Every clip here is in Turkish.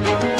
Bir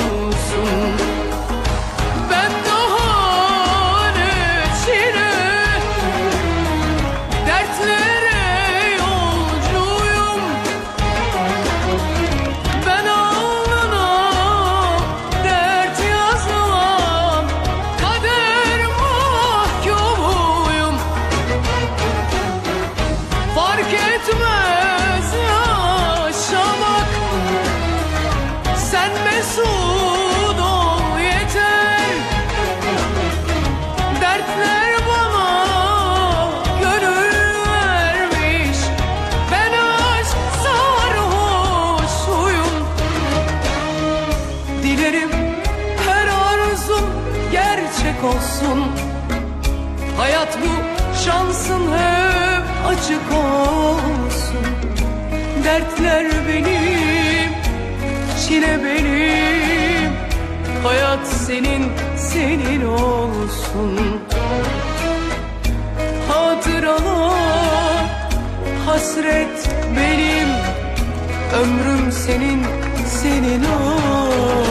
arzum gerçek olsun. Hayat bu şansın hep açık olsun. Dertler benim, çile benim. Hayat senin, senin olsun. Hatıralar, hasret benim. Ömrüm senin, senin olsun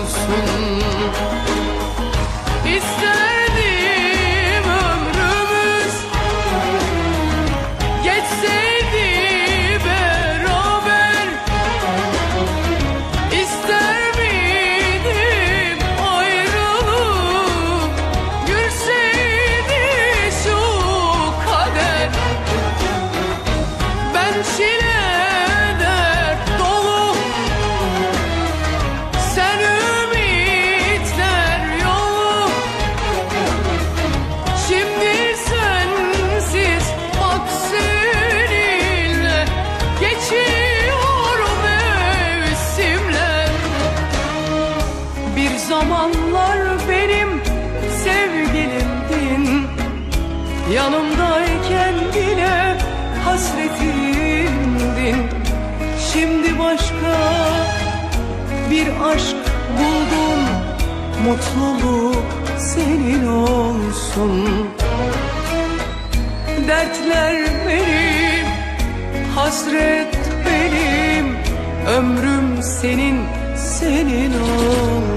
Yanımdayken bile hasretimdin. Şimdi başka bir aşk buldum. Mutluluk senin olsun. Dertler benim hasret benim. Ömrüm senin, senin olsun